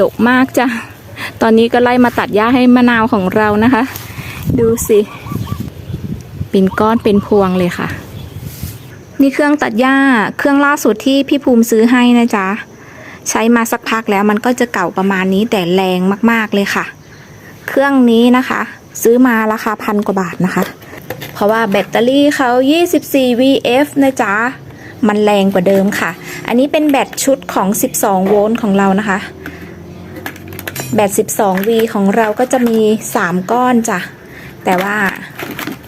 ดกมากจ้ะ ตอนนี้ก็ไล่มาตัดหญ้าให้มะนาวของเรานะคะ ดูสิ เป็นก้อนเป็นพวงเลยค่ะ นี่เครื่องตัดหญ้า เครื่องล่าสุดที่พี่ภูมิซื้อให้นะจ๊ะ ใช้มาสักพักแล้วมันก็จะเก่าประมาณนี้แต่แรงมากๆเลยค่ะ เครื่องนี้นะคะ ซื้อมาราคาพันกว่าบาทนะคะ เพราะว่าแบตเตอรี่เขา 24 VF นะจ๊ะ มันแรงกว่าเดิมค่ะ อันนี้เป็นแบตชุดของ 12 โวลต์ของเรานะคะ แบต 12V ของเราก็จะมี 3 ก้อนจ้ะ แต่ว่า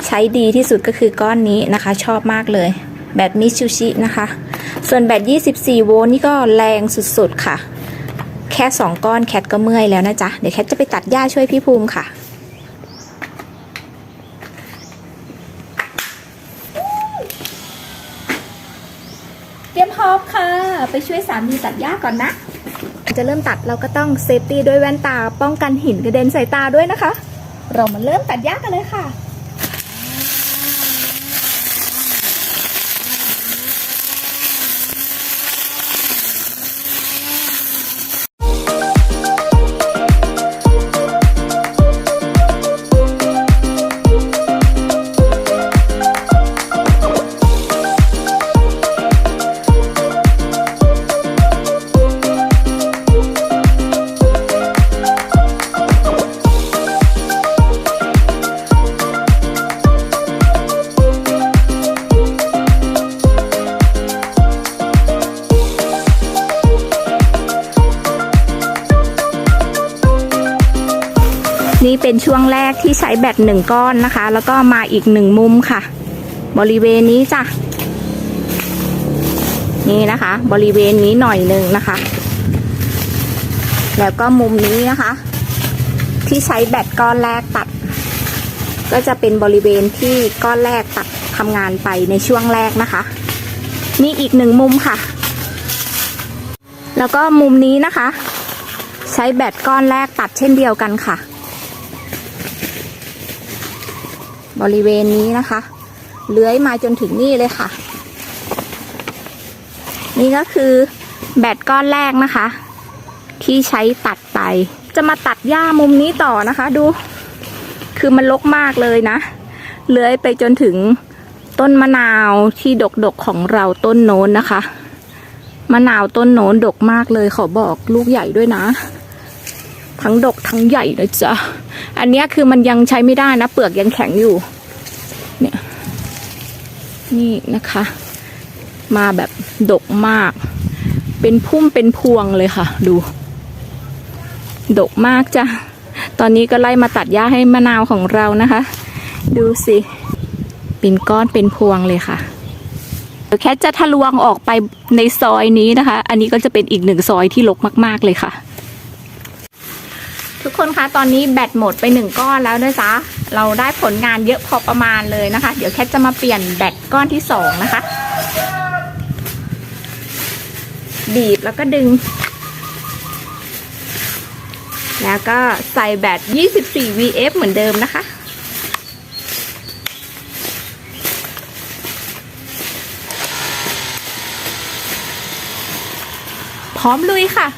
ใช้ดีที่สุดก็คือก้อนนี้นะคะ ชอบมากเลย แบตมิชูชินะคะ ส่วนแบต 24 โวลต์นี่ก็แรงสุดๆค่ะ แค่ 2 ก้อนแคทก็เมื่อยแล้วนะจ๊ะ เดี๋ยวแคทจะไปตัดหญ้าช่วยพี่ภูมิค่ะเตรียมพร้อมค่ะ ไปช่วยสามีตัดหญ้าก่อนนะ จะเริ่มตัดเราก็ต้องเซฟตี้ด้วยแว่นตา ป้องกันหินกระเด็นใส่ตาด้วยนะคะ เรามาเริ่มตัดหญ้ากันเลยค่ะ นี่เป็นช่วงแรกที่ใช้แบตหนึ่งก้อนนะคะ แล้วก็มาอีกหนึ่งมุมค่ะ บริเวณนี้จ้ะ นี่นะคะ บริเวณนี้หน่อยหนึ่งนะคะ แล้วก็มุมนี้นะคะ ที่ใช้แบตก้อนแรกตัด ก็จะเป็นบริเวณที่ก้อนแรกตัดทำงานไปในช่วงแรกนะคะ นี่อีกหนึ่งมุมค่ะ แล้วก็มุมนี้นะคะ ใช้แบตก้อนแรกตัดเช่นเดียวกันค่ะ บริเวณนี้นะคะ เลื้อยมาจนถึงนี่เลยค่ะ นี่ก็คือแบตก้อนแรกนะคะ ที่ใช้ตัดไป จะมาตัดหญ้ามุมนี้ต่อนะคะ ดู คือมันลกมากเลยนะ เลื้อยไปจนถึงต้นมะนาวที่ดกๆของเราต้นโน้นนะคะ มะนาวต้นโน้นดกมากเลยขอบอกลูกใหญ่ด้วยนะ ทั้งดกทั้งใหญ่นะจ๊ะ อันนี้คือมันยังใช้ไม่ได้นะ เปลือกยังแข็งอยู่ เนี่ย นี่นะคะ มาแบบดกมาก เป็นพุ่มเป็นพวงเลยค่ะ ดู ดกมากจ้ะ ตอนนี้ก็ไล่มาตัดหญ้าให้มะนาวของเรานะคะ ดูสิ เป็นก้อนเป็นพวงเลยค่ะแคทจะทะลวงออกไปในซอยนี้นะคะ อันนี้ก็จะเป็นอีกหนึ่งซอยที่รกมาก ๆ เลยค่ะ ทุกคนคะตอนนี้แบตหมดไปหนึ่งก้อนแล้วนะจ๊ะเราได้ผลงานเยอะพอประมาณเลยนะคะ เดี๋ยวแคทจะมาเปลี่ยนแบตก้อนที่สองนะคะ บีบแล้วก็ดึง แล้วก็ใส่แบต 24 VF เหมือนเดิมนะคะพร้อมลุยค่ะ